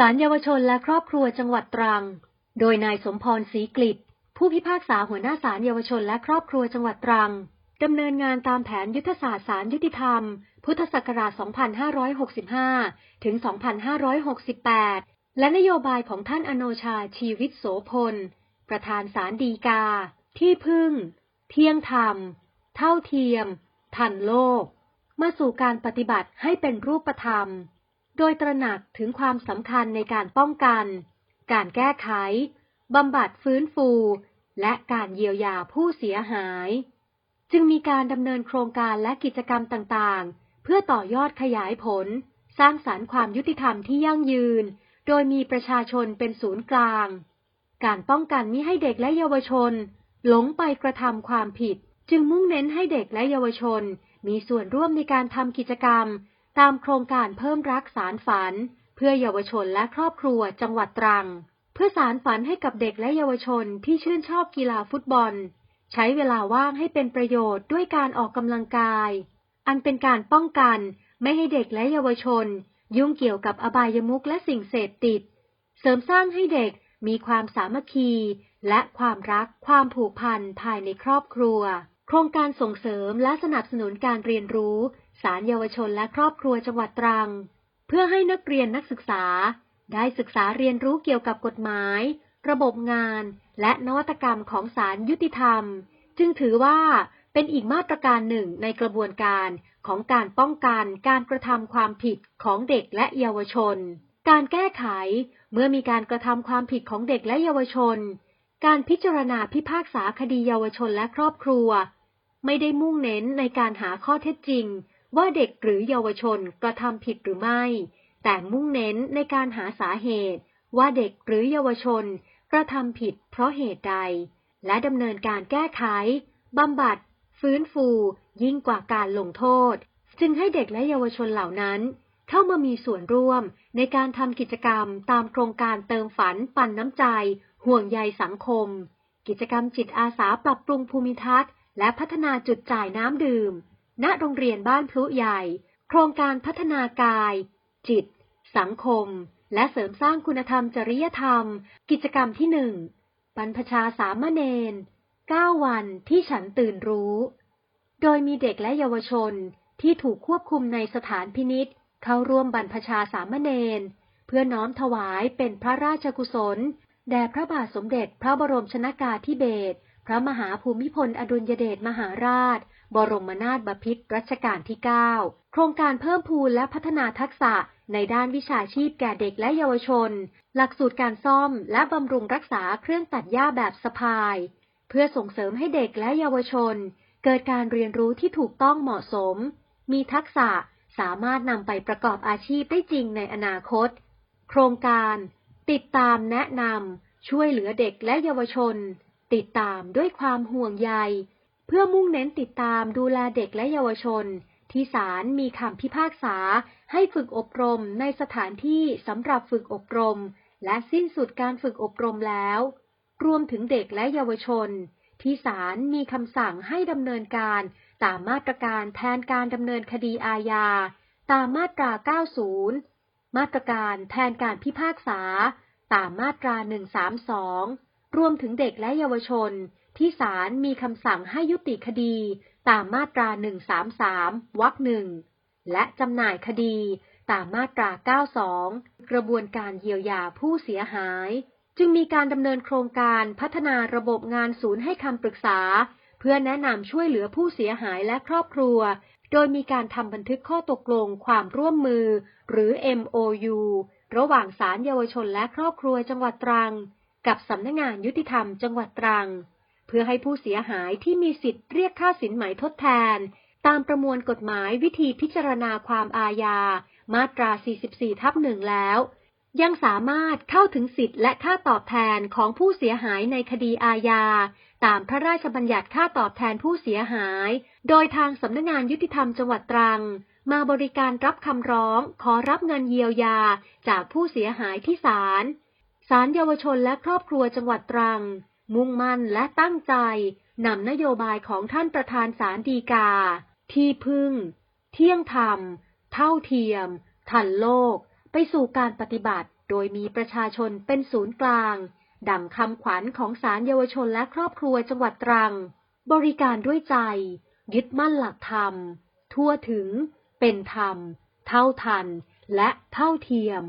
ศาลเยาวชนและครอบครัวจังหวัดตรัง โดยนายสมพรศรีกลิตผู้พิพากษาหัวหน้าศาลเยาวชนและครอบครัวจังหวัดตรังดำเนินงานตามแผนยุทธศาสตร์ศาลยุติธรรม พุทธศักราช 2565 ถึง 2568 และนโยบายของท่านอโนชาชีวิตโสพล ประธานศาลฎีกา ที่พึ่ง เที่ยงธรรม เท่าเทียม ทันโลก มาสู่การปฏิบัติให้เป็นรูปธรรม โดยตระหนักถึงความสำคัญในการป้องกัน การแก้ไข บำบัดฟื้นฟู และการเยียวยาผู้เสียหาย จึงมีการดำเนินโครงการและกิจกรรมต่างๆ เพื่อต่อยอดขยายผล สร้างสารรค์ความยุติธรรมที่ยั่งยืน โดยมีประชาชนเป็นศูนย์กลาง การป้องกันมิให้เด็กและเยาวชน หลงไปกระทำความผิด จึงมุ่งเน้นให้เด็กและเยาวชน มีส่วนร่วมในการทำกิจกรรม ตามโครงการเพิ่มรักสารฝัน เพื่อเยาวชนและครอบครัวจังหวัดตรัง เพื่อสารฝันให้กับเด็กและเยาวชนที่ชื่นชอบกีฬาฟุตบอล ใช้เวลาว่างให้เป็นประโยชน์ด้วยการออกกำลังกาย อันเป็นการป้องกันไม่ให้เด็กและเยาวชน ยุ่งเกี่ยวกับอบายมุขและสิ่งเสพติด เสริมสร้างให้เด็กมีความสามัคคี และความรักความผูกพันภายในครอบครัว โครงการส่งเสริมและสนับสนุนการเรียนรู้ สารเยาวชนและครอบครัวจังหวัดตรัง เพื่อให้นักเรียนนักศึกษา ได้ศึกษาเรียนรู้เกี่ยวกับกฎหมาย ระบบงาน และนวัตกรรมของศาลยุติธรรม จึงถือว่าเป็นอีกมาตรการหนึ่งในกระบวนการของการป้องกันการกระทำความผิดของเด็กและเยาวชน การแก้ไขเมื่อมีการกระทำความผิดของเด็กและเยาวชน การพิจารณาพิพากษาคดีเยาวชนและครอบครัว ไม่ได้มุ่งเน้นในการหาข้อเท็จจริง ว่าเด็กหรือเยาวชนกระทำผิดหรือไม่ แต่มุ่งเน้นในการหาสาเหตุ ว่าเด็กหรือเยาวชนกระทำผิดเพราะเหตุใด และดำเนินการแก้ไขบำบัด ฟื้นฟู ยิ่งกว่าการลงโทษ จึงให้เด็กและเยาวชนเหล่านั้น เข้ามามีส่วนร่วมในการทำกิจกรรมตามโครงการเติมฝันปันน้ำใจ ห่วงใยสังคม กิจกรรมจิตอาสาปรับปรุงภูมิทัศน์ และพัฒนาจุดจ่ายน้ำดื่ม ณโรงเรียนบ้านพลุใหญ่ โครงการพัฒนากาย จิต สังคม และเสริมสร้างคุณธรรมจริยธรรม กิจกรรมที่หนึ่งบรรพชาสามเณร9 วันที่ฉันตื่นรู้ โดยมีเด็กและเยาวชนที่ถูกควบคุมในสถานพินิษเข้าร่วมบรรพชาสามเณรเพื่อน้อมถวายเป็นพระราชกุศล แด่พระบาทสมเด็จพระบรมชนากาธิเบศรพระมหาภูมิพลอดุลยเดชมหาราช บรมนาถบพิตรรัชกาลที่ 9 โครงการเพิ่มพูนและพัฒนาทักษะในด้านวิชาชีพแก่เด็กและเยาวชน หลักสูตรการซ่อมและบำรุงรักษาเครื่องตัดหญ้าแบบสะพาย เพื่อส่งเสริมให้เด็กและเยาวชน เกิดการเรียนรู้ที่ถูกต้องเหมาะสม มีทักษะสามารถนำไปประกอบอาชีพได้จริงในอนาคต โครงการ ติดตามแนะนำช่วยเหลือเด็กและเยาวชน ติดตามด้วยความห่วงใย เพื่อมุ่งเน้นติดตามดูแลเด็กและเยาวชน ที่ศาลมีคำพิพากษา ให้ฝึกอบรมในสถานที่สำหรับฝึกอบรม และสิ้นสุดการฝึกอบรมแล้ว รวมถึงเด็กและเยาวชน ที่ศาลมีคำสั่งให้ดำเนินการตามมาตรการแทนการดำเนินคดีอาญา ตามมาตรา 90 มาตรการแทนการพิพากษา ตามมาตรา 132 รวมถึงเด็กและเยาวชน ที่ศาลมีคำสั่งให้ยุติคดีตามมาตรา 133 วรรคหนึ่ง และจำหน่ายคดีตามมาตรา 92 กระบวนการเยียวยาผู้เสียหาย จึงมีการดำเนินโครงการพัฒนาระบบงานศูนย์ให้คำปรึกษา เพื่อแนะนำช่วยเหลือผู้เสียหายและครอบครัว โดยมีการทำบันทึกข้อตกลงความร่วมมือ หรือ MOU ระหว่างศาลเยาวชนและครอบครัวจังหวัดตรัง กับสำนักงงานยุติธรรมจังหวัดตรัง เพื่อให้ผู้เสียหายที่มีสิทธิ์เรียกค่าสินไหมทดแทน ตามประมวลกฎหมายวิธีพิจารณาความอาญา มาตรา 44 ทับหนึ่งแล้ว ยังสามารถเข้าถึงสิทธิ์และค่าตอบแทนของผู้เสียหายในคดีอาญา ตามพระราชบัญญัติค่าตอบแทนผู้เสียหาย โดยทางสำนักงานยุติธรรมจังหวัดตรังมาบริการรับคำร้องขอรับเงินเยียวยาจากผู้เสียหายที่ศาล ศาลเยาวชนและครอบครัวจังหวัดตรัง มุ่งมั่นและตั้งใจนำนโยบายของท่านประธานศาลฎีกา ที่พึ่ง เที่ยงธรรม เท่าเทียม ทันโลก ไปสู่การปฏิบัติ โดยมีประชาชนเป็นศูนย์กลางดังคำขวัญของศาลเยาวชนและครอบครัวจังหวัดตรัง บริการด้วยใจ ยึดมั่นหลักธรรม ทั่วถึง เป็นธรรม เท่าทัน และเท่าเทียม